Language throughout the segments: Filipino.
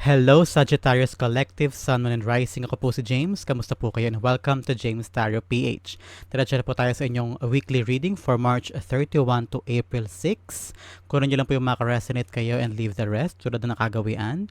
Hello Sagittarius Collective, Sun, Moon, and Rising. Ako po si James. Kamusta po kayo? And welcome to James Tarot PH. Diretso na po tayo sa inyong weekly reading for March 31 to April 6. Kunin nyo lang po yung makaresonate kayo and leave the rest tulad na nakagawian.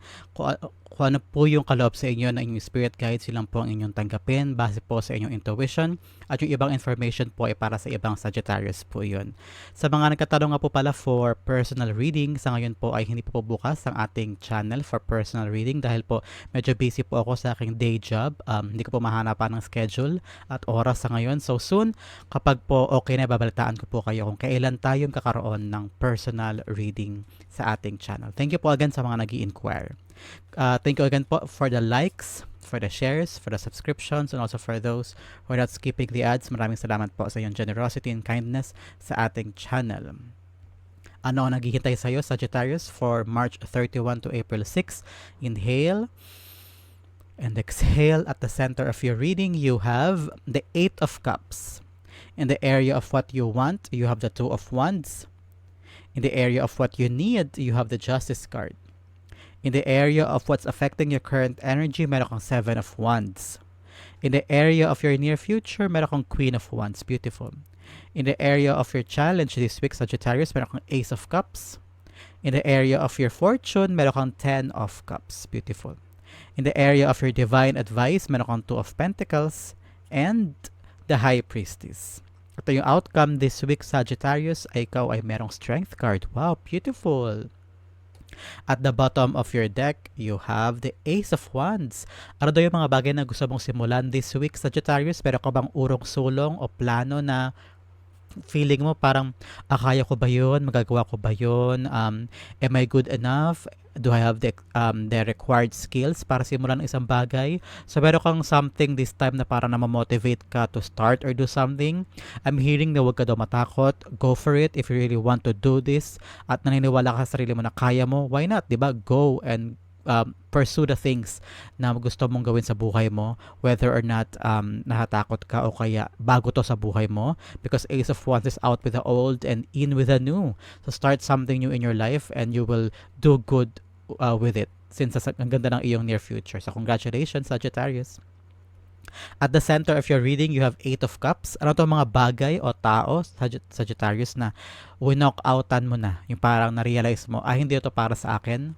Kung ano po yung kaloob sa inyo na inyong spirit guide, silang po ang inyong tanggapin base po sa inyong intuition at yung ibang information po ay para sa ibang Sagittarius po yun. Sa mga nagkatanong nga po pala for personal reading, sa ngayon po ay hindi po, po bukas ang ating channel for personal reading dahil po medyo busy po ako sa aking day job. Um, hindi ko po mahanapan ng schedule at oras sa ngayon. So soon, kapag po okay na, babalitaan ko po kayo kung kailan tayong kakaroon ng personal reading sa ating channel. Thank you po again sa mga nag inquire Uh, thank you again po for the likes, for the shares, for the subscriptions, and also for those who are not skipping the ads. Maraming salamat po sa iyong generosity and kindness sa ating channel. Ano ang naghihintay sa iyo, Sagittarius, for March 31 to April 6? Inhale and exhale. At the center of your reading, you have the Eight of Cups. In the area of what you want, you have the Two of Wands. In the area of what you need, you have the Justice card. In the area of what's affecting your current energy, meron kang Seven of Wands. In the area of your near future, meron kang Queen of Wands. Beautiful. In the area of your challenge this week, Sagittarius, meron kang Ace of Cups. In the area of your fortune, meron kang Ten of Cups. Beautiful. In the area of your divine advice, meron kang Two of Pentacles and the High Priestess. Ito yung outcome this week, Sagittarius, ay ikaw ay merong strength card. Wow, beautiful. At the bottom of your deck, you have the Ace of Wands. Ano daw yung mga bagay na gusto mong simulan this week, Sagittarius? Pero ka bang urong sulong o plano na feeling mo parang akaya ah, ko ba yun? Magagawa ko ba yun? Um, am I good enough? Do I have the, um, the required skills para simulan ng isang bagay? So, meron kang something this time na para na motivate ka to start or do something. I'm hearing na huwag ka daw matakot. Go for it if you really want to do this. At naniniwala ka sa sarili mo na kaya mo. Why not? ba diba? Go and um, pursue the things na gusto mong gawin sa buhay mo whether or not um, nahatakot ka o kaya bago to sa buhay mo because Ace of Wands is out with the old and in with the new. So start something new in your life and you will do good uh, with it. Since ang ganda ng iyong near future. So congratulations Sagittarius. At the center of your reading, you have Eight of Cups. Ano to mga bagay o tao, Sagittarius, na winock outan mo na. Yung parang na-realize mo, ah, hindi ito para sa akin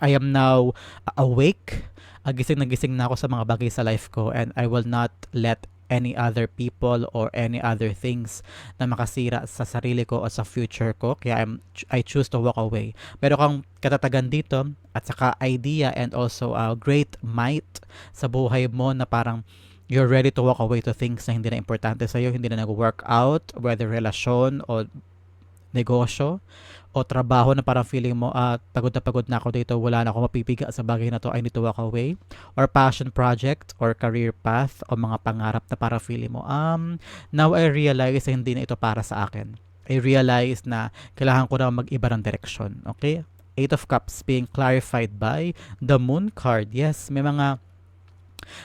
I am now awake. Uh, gising na gising na ako sa mga bagay sa life ko and I will not let any other people or any other things na makasira sa sarili ko o sa future ko. Kaya I'm, I choose to walk away. Pero kang katatagan dito at saka idea and also a great might sa buhay mo na parang you're ready to walk away to things na hindi na importante sa'yo, hindi na nag-work out, whether relasyon o negosyo o trabaho na parang feeling mo, ah, pagod na pagod na ako dito, wala na ako mapipiga sa bagay na to, I need to walk away. Or passion project, or career path, o mga pangarap na parang feeling mo, um, now I realize na hindi na ito para sa akin. I realize na kailangan ko na mag-iba ng direksyon. Okay? Eight of Cups being clarified by the Moon card. Yes, may mga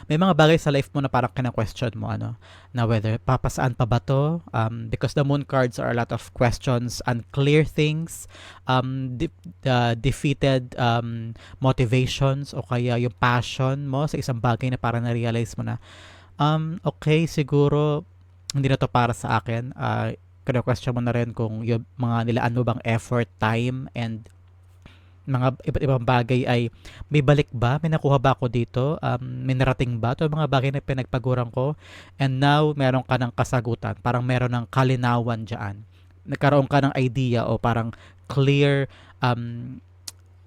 may mga bagay sa life mo na parang kina-question mo ano? Na whether papasaan pa ba to? Um, because the moon cards are a lot of questions unclear things. Um, de- uh, defeated um, motivations o kaya yung passion mo sa isang bagay na parang na-realize mo na um, okay siguro hindi na to para sa akin. Uh, question mo na rin kung yung mga nilaan mo bang effort, time, and mga iba't ibang bagay ay may balik ba? May nakuha ba ako dito? Um, may narating ba? Ito mga bagay na pinagpaguran ko. And now, meron ka ng kasagutan. Parang meron ng kalinawan dyan. Nagkaroon ka ng idea o parang clear um,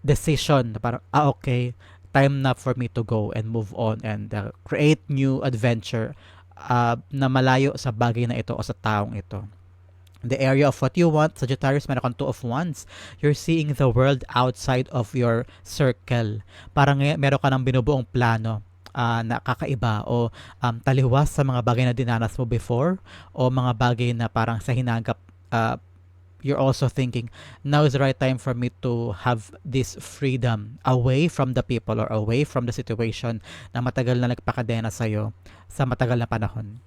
decision parang, ah okay, time na for me to go and move on and uh, create new adventure uh, na malayo sa bagay na ito o sa taong ito the area of what you want, Sagittarius, meron kang two of wands. You're seeing the world outside of your circle. Parang meron ka ng binubuong plano uh, na kakaiba o um, taliwas sa mga bagay na dinanas mo before o mga bagay na parang sa hinagap uh, you're also thinking now is the right time for me to have this freedom away from the people or away from the situation na matagal na nagpakadena sa'yo sa matagal na panahon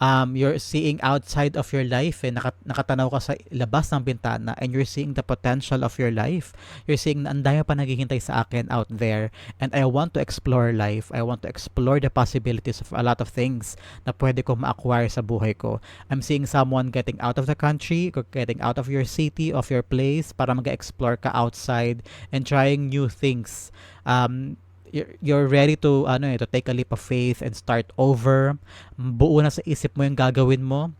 um, you're seeing outside of your life eh, Naka, nakatanaw ka sa labas ng bintana and you're seeing the potential of your life. You're seeing na ang pa naghihintay sa akin out there and I want to explore life. I want to explore the possibilities of a lot of things na pwede ko ma-acquire sa buhay ko. I'm seeing someone getting out of the country getting out of your city of your place para mag-explore ka outside and trying new things. Um, you're, ready to ano eh, to take a leap of faith and start over. Buo na sa isip mo yung gagawin mo.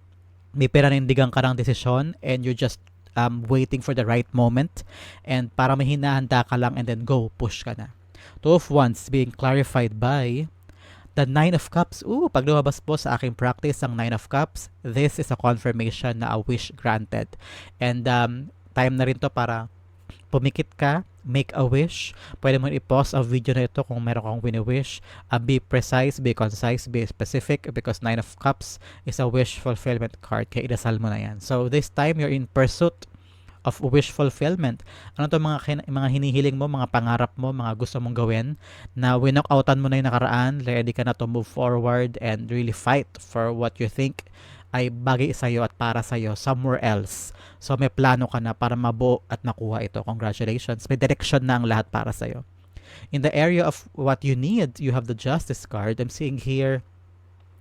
May peranindigan ka ng desisyon and you're just um, waiting for the right moment and para may hinahanda ka lang and then go, push ka na. Two of Wands being clarified by the Nine of Cups. Ooh, pag lumabas po sa aking practice ang Nine of Cups, this is a confirmation na a wish granted. And um, time na rin to para pumikit ka, make a wish. Pwede mo i-pause ang video na ito kung meron kang wini-wish. Uh, be precise, be concise, be specific because Nine of Cups is a wish fulfillment card. Kaya idasal mo na yan. So this time, you're in pursuit of wish fulfillment. Ano to mga mga hinihiling mo, mga pangarap mo, mga gusto mong gawin na winock outan mo na yung nakaraan, ready ka na to move forward and really fight for what you think ay bagay sa iyo at para sa iyo somewhere else. So may plano ka na para mabuo at makuha ito. Congratulations. May direction na ang lahat para sa iyo. In the area of what you need, you have the justice card. I'm seeing here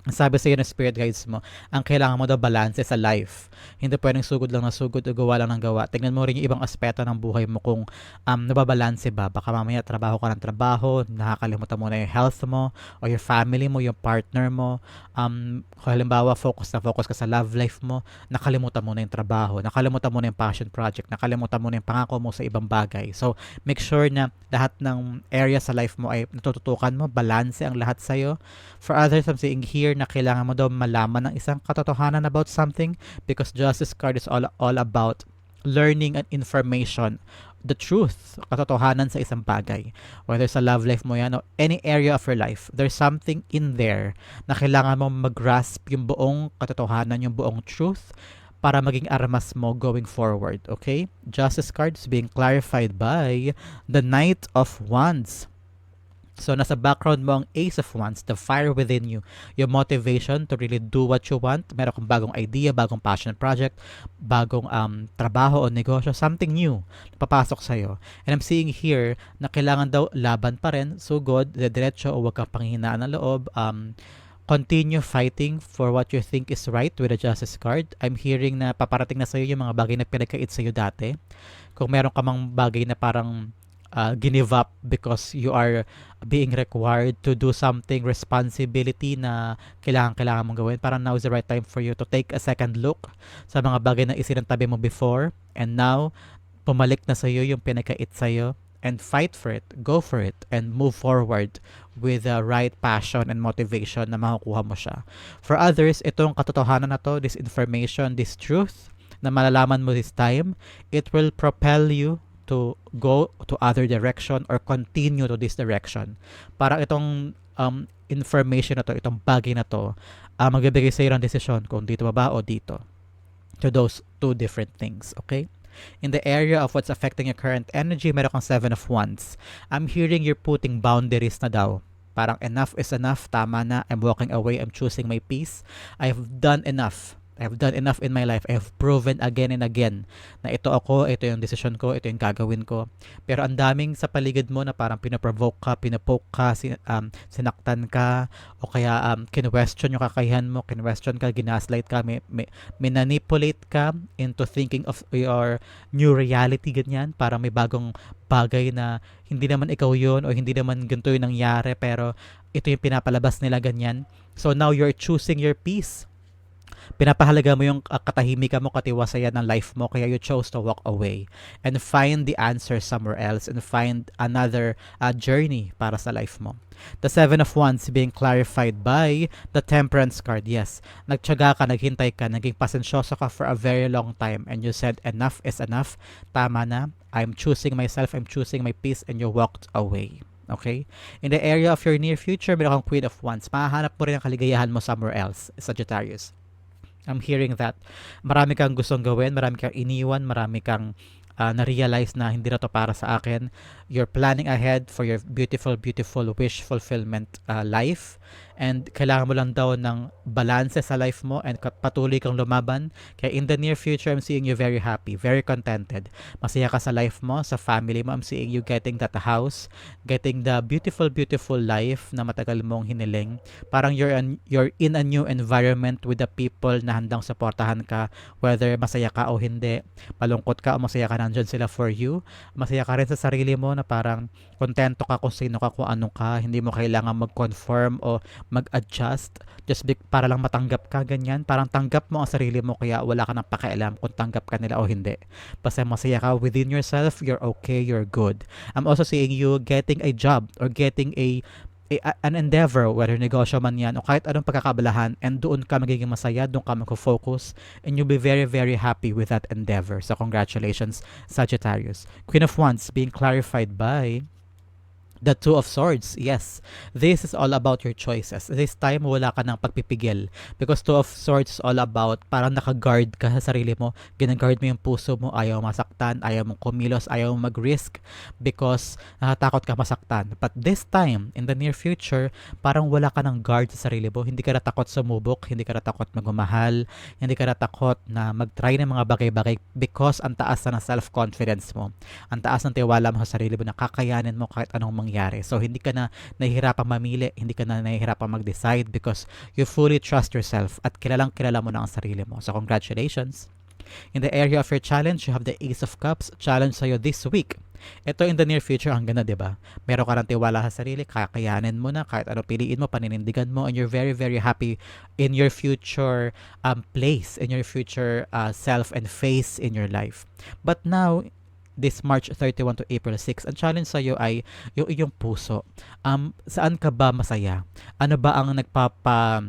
sabi sa iyo ng spirit guides mo, ang kailangan mo daw balance sa life. Hindi pwedeng sugod lang na sugod o gawa lang ng gawa. Tingnan mo rin yung ibang aspeto ng buhay mo kung um, nababalanse ba. Baka mamaya trabaho ka ng trabaho, nakakalimutan mo na yung health mo, o your family mo, yung partner mo. Um, halimbawa, focus na focus ka sa love life mo, nakalimutan mo na yung trabaho, nakalimutan mo na yung passion project, nakalimutan mo na yung pangako mo sa ibang bagay. So, make sure na lahat ng area sa life mo ay natututukan mo, balance ang lahat sa'yo. For others, I'm saying here, clear na kailangan mo daw malaman ng isang katotohanan about something because Justice card is all, all about learning and information the truth, katotohanan sa isang bagay. Whether sa love life mo yan o any area of your life, there's something in there na kailangan mo mag-grasp yung buong katotohanan, yung buong truth para maging armas mo going forward, okay? Justice card is being clarified by the Knight of Wands. So, nasa background mo ang Ace of Wands, the fire within you, your motivation to really do what you want. Meron kang bagong idea, bagong passion project, bagong um, trabaho o negosyo, something new na papasok sa'yo. And I'm seeing here na kailangan daw laban pa rin, so good, diretso o huwag kang panghinaan ng loob. Um, continue fighting for what you think is right with the Justice card. I'm hearing na paparating na sa'yo yung mga bagay na pinagkait sa'yo dati. Kung meron ka mang bagay na parang uh, give up because you are being required to do something responsibility na kailangan kailangan mong gawin. Parang now is the right time for you to take a second look sa mga bagay na isinantabi mo before. And now pumalik na sa iyo yung pinakait sa iyo and fight for it go for it and move forward with the right passion and motivation na makukuha mo siya. For others itong katotohanan na to this information this truth na malalaman mo this time it will propel you to go to other direction or continue to this direction. Para itong um, information na to, itong bagay na to, uh, magbibigay sa iyo ng desisyon kung dito ba ba o dito. To those two different things, okay? In the area of what's affecting your current energy, meron kang Seven of Wands. I'm hearing you're putting boundaries na daw. Parang enough is enough, tama na, I'm walking away, I'm choosing my peace. I've done enough I've done enough in my life. I have proven again and again na ito ako, ito yung decision ko, ito yung gagawin ko. Pero ang daming sa paligid mo na parang pinaprovoke ka, pinapoke ka, sin, um, sinaktan ka, o kaya um, kinwestiyon yung kakayahan mo, kinwestiyon ka, ginaslight ka, may, may, manipulate ka into thinking of your new reality, ganyan. Para may bagong bagay na hindi naman ikaw yun o hindi naman ganito yung nangyari pero ito yung pinapalabas nila ganyan. So now you're choosing your peace pinapahalaga mo yung katahimikan mo, katiwasayan ng life mo, kaya you chose to walk away and find the answer somewhere else and find another uh, journey para sa life mo. The Seven of Wands being clarified by the Temperance card. Yes, nagtyaga ka, naghintay ka, naging pasensyoso ka for a very long time and you said enough is enough. Tama na. I'm choosing myself, I'm choosing my peace and you walked away. Okay? In the area of your near future, meron kang Queen of Wands. Mahahanap mo rin ang kaligayahan mo somewhere else, Sagittarius. I'm hearing that marami kang gustong gawin, marami kang iniwan, marami kang uh, na-realize na hindi na to para sa akin. You're planning ahead for your beautiful, beautiful wish fulfillment uh, life. And kailangan mo lang daw ng balance sa life mo and patuloy kang lumaban. Kaya in the near future, I'm seeing you very happy, very contented. Masaya ka sa life mo, sa family mo. I'm seeing you getting that house, getting the beautiful, beautiful life na matagal mong hiniling. Parang you're, an, you're in a new environment with the people na handang suportahan ka, whether masaya ka o hindi, malungkot ka o masaya ka, nandyan sila for you. Masaya ka rin sa sarili mo na parang kontento ka kung sino ka, kung ano ka, hindi mo kailangan mag-conform o mag-adjust just be, para lang matanggap ka, ganyan. Parang tanggap mo ang sarili mo kaya wala ka nang pakialam kung tanggap ka nila o hindi. Basta masaya ka within yourself, you're okay, you're good. I'm also seeing you getting a job or getting a an endeavor, whether negosyo man yan o kahit anong pagkakabalahan and doon ka magiging masaya, doon ka mag-focus and you'll be very, very happy with that endeavor. So congratulations, Sagittarius. Queen of Wands being clarified by The Two of Swords, yes. This is all about your choices. This time, wala ka ng pagpipigil. Because Two of Swords is all about, parang naka-guard ka sa sarili mo. Ginaguard mo yung puso mo, ayaw masaktan, ayaw mong kumilos, ayaw mong mag-risk because natatakot ka masaktan. But this time, in the near future, parang wala ka ng guard sa sarili mo. Hindi ka natakot sumubok, hindi ka natakot magmamahal, hindi ka natakot na mag-try ng mga bagay-bagay because ang taas na self-confidence mo. Ang taas ng tiwala mo sa sarili mo na kakayanin mo kahit anong mangyari. So, hindi ka na nahihirapang mamili, hindi ka na nahihirapang mag-decide because you fully trust yourself at kilalang kilala mo na ang sarili mo. So, congratulations! In the area of your challenge, you have the Ace of Cups challenge sa'yo this week. Ito in the near future, ang ganda, di ba? Meron ka ng tiwala sa sarili, kakayanin mo na, kahit ano piliin mo, paninindigan mo, and you're very, very happy in your future um, place, in your future uh, self and face in your life. But now, this March 31 to April 6, ang challenge sa'yo ay yung iyong puso. Um, saan ka ba masaya? Ano ba ang nagpapa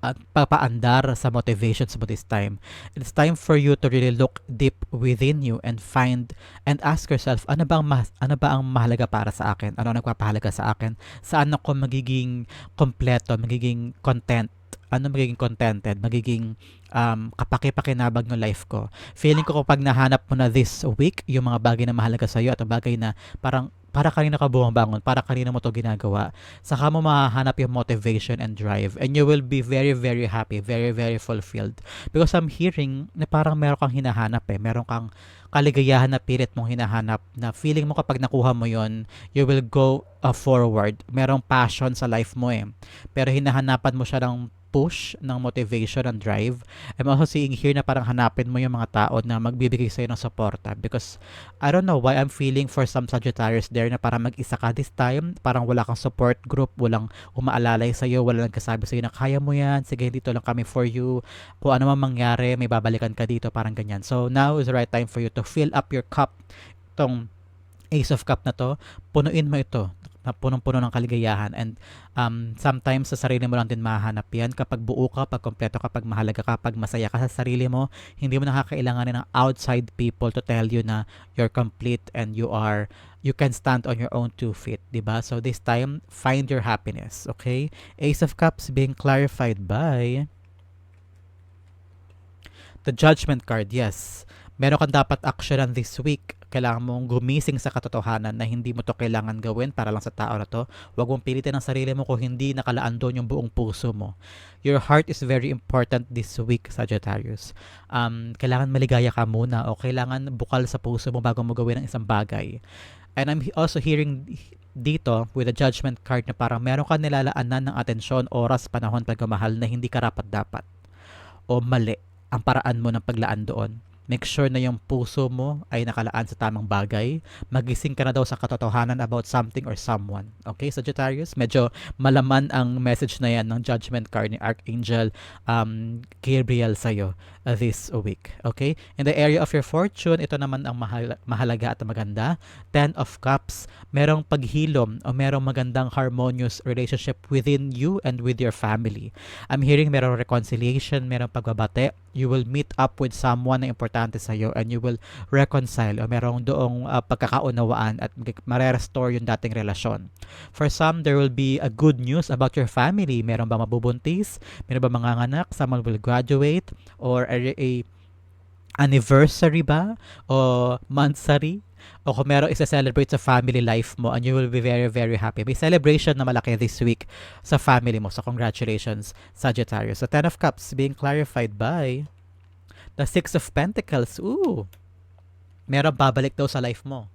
at papaandar sa motivations mo this time. It's time for you to really look deep within you and find and ask yourself, ano ba ang, mas, ano ba ang mahalaga para sa akin? Ano ang nagpapahalaga sa akin? Saan ako magiging kompleto, magiging content? Ano magiging contented? Magiging um, kapaki-pakinabag ng life ko. Feeling ko kapag nahanap mo na this week, yung mga bagay na mahalaga sa'yo at bagay na parang para kanina ka bumabangon, para kanina mo to ginagawa, saka mo mahanap yung motivation and drive and you will be very, very happy, very, very fulfilled. Because I'm hearing na parang meron kang hinahanap eh, meron kang kaligayahan na pilit mong hinahanap na feeling mo kapag nakuha mo yon you will go uh, forward. Merong passion sa life mo eh. Pero hinahanapan mo siya ng push ng motivation and drive. I'm also seeing here na parang hanapin mo yung mga tao na magbibigay sa'yo ng suporta because I don't know why I'm feeling for some Sagittarius there na parang mag-isa ka this time, parang wala kang support group, walang umaalalay sa'yo, wala nang kasabi sa'yo na kaya mo yan, sige dito lang kami for you, kung ano man mangyari, may babalikan ka dito, parang ganyan. So now is the right time for you to fill up your cup, itong Ace of Cup na to, punuin mo ito na punong-puno ng kaligayahan and um, sometimes sa sarili mo lang din mahanap yan kapag buo ka, pag kompleto ka, pag mahalaga ka, pag masaya ka sa sarili mo hindi mo nakakailangan ng outside people to tell you na you're complete and you are you can stand on your own two feet, di ba? So this time, find your happiness, okay? Ace of Cups being clarified by the Judgment card, yes. Meron kang dapat actionan this week kailangan mong gumising sa katotohanan na hindi mo to kailangan gawin para lang sa tao na to. Huwag mong pilitin ang sarili mo kung hindi nakalaan doon yung buong puso mo. Your heart is very important this week, Sagittarius. Um, kailangan maligaya ka muna o kailangan bukal sa puso mo bago mo gawin ang isang bagay. And I'm also hearing dito with a judgment card na parang meron ka nilalaanan ng atensyon, oras, panahon, pagmamahal na hindi karapat dapat o mali ang paraan mo ng paglaan doon Make sure na yung puso mo ay nakalaan sa tamang bagay. Magising ka na daw sa katotohanan about something or someone. Okay, Sagittarius? Medyo malaman ang message na yan ng judgment card ni Archangel um, Gabriel sa'yo uh, this week. Okay? In the area of your fortune, ito naman ang mahal- mahalaga at maganda. Ten of Cups, merong paghilom o merong magandang harmonious relationship within you and with your family. I'm hearing merong reconciliation, merong pagbabate. You will meet up with someone na importante importante sa iyo and you will reconcile o merong doong uh, pagkakaunawaan at mare-restore yung dating relasyon. For some, there will be a good news about your family. Meron ba mabubuntis? Meron ba mga anak? Someone will graduate? Or a, a anniversary ba? O monthsary? o kung meron isa-celebrate sa family life mo and you will be very, very happy. May celebration na malaki this week sa family mo. So, congratulations, Sagittarius. So, Ten of Cups being clarified by the Six of Pentacles. Ooh! Meron babalik daw sa life mo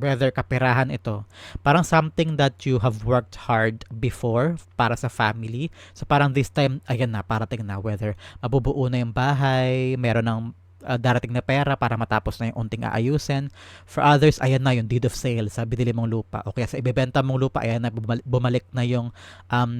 whether kaperahan ito, parang something that you have worked hard before para sa family. So parang this time, ayan na, parating na, whether mabubuo na yung bahay, meron ng uh, darating na pera para matapos na yung unting aayusin. For others, ayan na yung deed of sale sa binili mong lupa. O kaya sa ibebenta mong lupa, ayan na bumalik na yung um,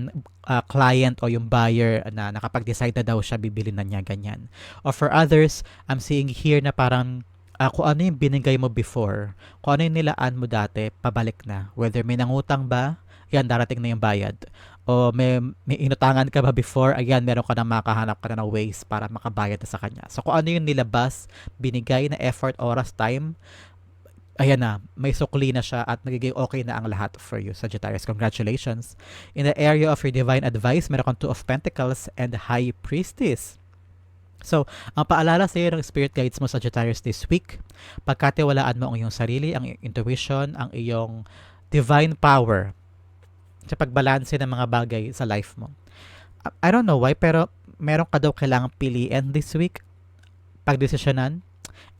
uh, client o yung buyer na nakapag-decide na daw siya bibili na niya ganyan. Or for others, I'm seeing here na parang uh, kung ano yung binigay mo before, kung ano yung nilaan mo dati, pabalik na. Whether may nangutang ba, yan, darating na yung bayad. O may, may inutangan ka ba before, ayan, meron ka na makahanap ka na ng ways para makabayad na sa kanya. So, kung ano yung nilabas, binigay na effort, oras, time, ayan na, may sukli na siya at nagiging okay na ang lahat for you, Sagittarius. Congratulations. In the area of your divine advice, meron kang Two of Pentacles and High Priestess. So, ang paalala sa iyo ng spirit guides mo Sagittarius this week, pagkatiwalaan mo ang iyong sarili, ang intuition, ang iyong divine power sa pagbalanse ng mga bagay sa life mo. I don't know why, pero meron ka daw kailangang piliin this week, pagdesisyonan,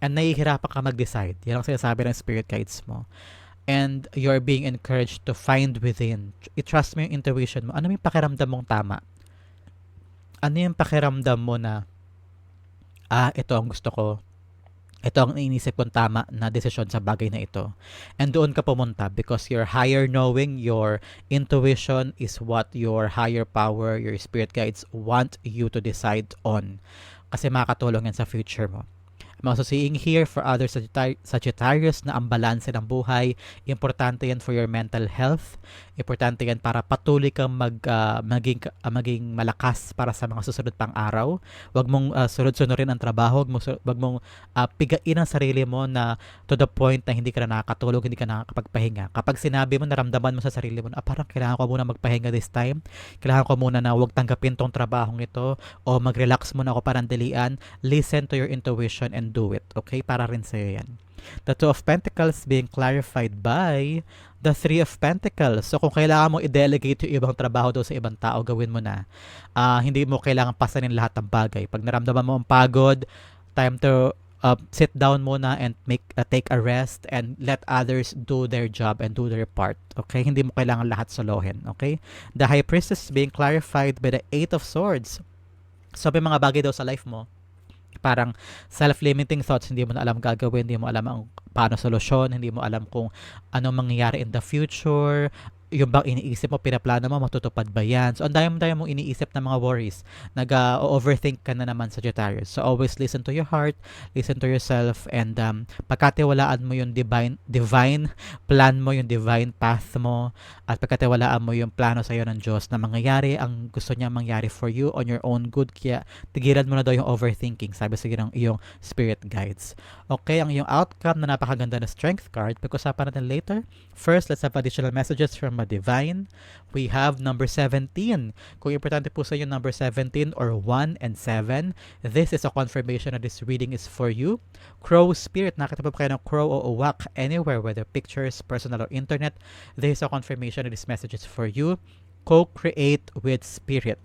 and nahihirapan ka mag-decide. Yan ang sinasabi ng spirit guides mo. And you're being encouraged to find within. I-trust mo yung intuition mo. Ano yung pakiramdam mong tama? Ano yung pakiramdam mo na ah, ito ang gusto ko. Ito ang inisip kong tama na desisyon sa bagay na ito. And doon ka pumunta because your higher knowing, your intuition is what your higher power, your spirit guides want you to decide on. Kasi makakatulong yan sa future mo. I'm also seeing here for other Sagittarius na ang balanse ng buhay, importante yan for your mental health. Importante yan para patuloy kang mag, uh, maging, uh, maging malakas para sa mga susunod pang araw. Huwag mong uh, sunod-sunurin ang trabaho, huwag mong, wag mong uh, pigain ang sarili mo na to the point na hindi ka na nakakatulog, hindi ka nakakapagpahinga. Kapag sinabi mo, naramdaman mo sa sarili mo na ah, parang kailangan ko muna magpahinga this time, kailangan ko muna na huwag tanggapin tong trabahong ito, o mag-relax muna ako parang dalian, listen to your intuition and do it. Okay? Para rin sa'yo yan. The Two of Pentacles being clarified by the Three of Pentacles. So, kung kailangan mo i-delegate yung ibang trabaho doon sa ibang tao, gawin mo na. Uh, hindi mo kailangan pasanin lahat ng bagay. Pag naramdaman mo ang pagod, time to uh, sit down muna and make uh, take a rest and let others do their job and do their part. Okay? Hindi mo kailangan lahat solohin. Okay? The High Priestess being clarified by the Eight of Swords. So, may mga bagay daw sa life mo parang self-limiting thoughts, hindi mo na alam gagawin, hindi mo alam ang paano solusyon, hindi mo alam kung ano mangyayari in the future, yung bang iniisip mo, pinaplano mo, matutupad ba yan? So, ang dami-dami mong iniisip na mga worries. Nag-overthink ka na naman Sagittarius. So, always listen to your heart, listen to yourself, and um, pagkatiwalaan mo yung divine, divine plan mo, yung divine path mo, at pagkatiwalaan mo yung plano sa iyo ng Diyos na mangyayari ang gusto niya mangyari for you on your own good. Kaya, tigilan mo na daw yung overthinking, sabi sa ng iyong spirit guides. Okay, ang iyong outcome na napakaganda na strength card, pag-usapan natin later. First, let's have additional messages from Karma Divine. We have number 17. Kung importante po sa inyo number 17 or 1 and 7, this is a confirmation that this reading is for you. Crow Spirit, nakita po kayo ng crow o uwak anywhere, whether pictures, personal or internet, this is a confirmation that this message is for you. Co-create with Spirit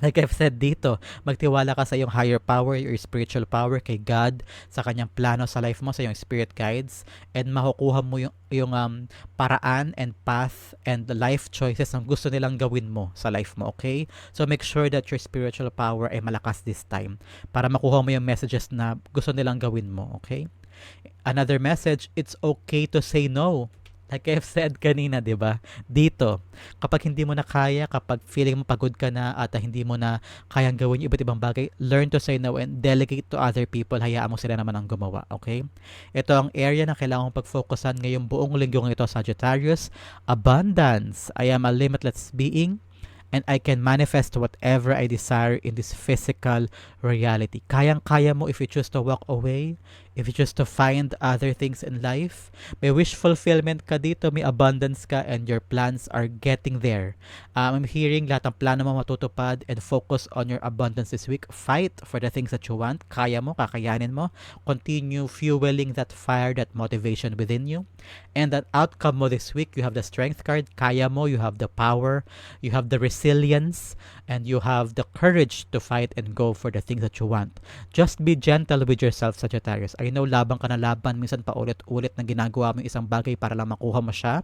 like I've said dito, magtiwala ka sa iyong higher power, your spiritual power kay God, sa kanyang plano sa life mo, sa iyong spirit guides, and makukuha mo yung, yung um, paraan and path and the life choices na gusto nilang gawin mo sa life mo, okay? So make sure that your spiritual power ay malakas this time para makuha mo yung messages na gusto nilang gawin mo, okay? Another message, it's okay to say no like I've said kanina, 'di ba? Dito, kapag hindi mo na kaya, kapag feeling mo pagod ka na at hindi mo na kayang gawin yung iba't ibang bagay, learn to say no and delegate to other people. Hayaan mo sila naman ang gumawa, okay? Ito ang area na kailangan mong pag-focusan ngayong buong linggo ito, Sagittarius. Abundance. I am a limitless being and I can manifest whatever I desire in this physical reality. Kayang-kaya mo if you choose to walk away, if you choose to find other things in life, may wish fulfillment ka dito, may abundance ka, and your plans are getting there. Um, I'm hearing lahat ng plano mo matutupad and focus on your abundance this week. Fight for the things that you want. Kaya mo, kakayanin mo. Continue fueling that fire, that motivation within you. And that outcome mo this week, you have the strength card. Kaya mo, you have the power, you have the resilience, and you have the courage to fight and go for the things that you want. Just be gentle with yourself, Sagittarius. I know labang ka na laban, minsan pa ulit-ulit na ginagawa mo isang bagay para lang makuha mo siya.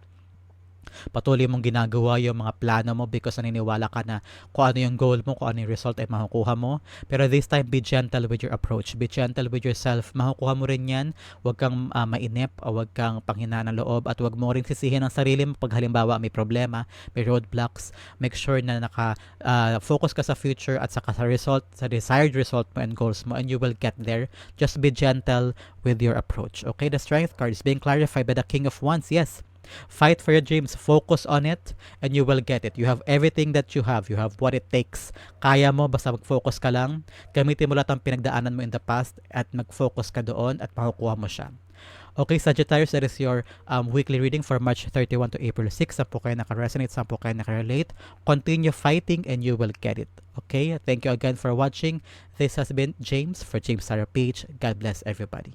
Patuloy mong ginagawa yung mga plano mo because naniniwala ka na kung ano yung goal mo, kung ano yung result ay makukuha mo. Pero this time, be gentle with your approach. Be gentle with yourself. Makukuha mo rin yan. Huwag kang uh, mainip o huwag kang panghina ng loob at huwag mo rin sisihin ang sarili mo pag halimbawa may problema, may roadblocks. Make sure na naka-focus ka sa future at saka sa result, sa desired result mo and goals mo and you will get there. Just be gentle with your approach. Okay, the strength card is being clarified by the King of Wands. Yes, Fight for your dreams. Focus on it and you will get it. You have everything that you have. You have what it takes. Kaya mo, basta mag-focus ka lang. Gamitin mo lahat ng pinagdaanan mo in the past at mag-focus ka doon at makukuha mo siya. Okay, Sagittarius, that is your um, weekly reading for March 31 to April 6. Saan po kayo naka-resonate, saan po kayo naka-relate. Continue fighting and you will get it. Okay, thank you again for watching. This has been James for James Sarah Page. God bless everybody.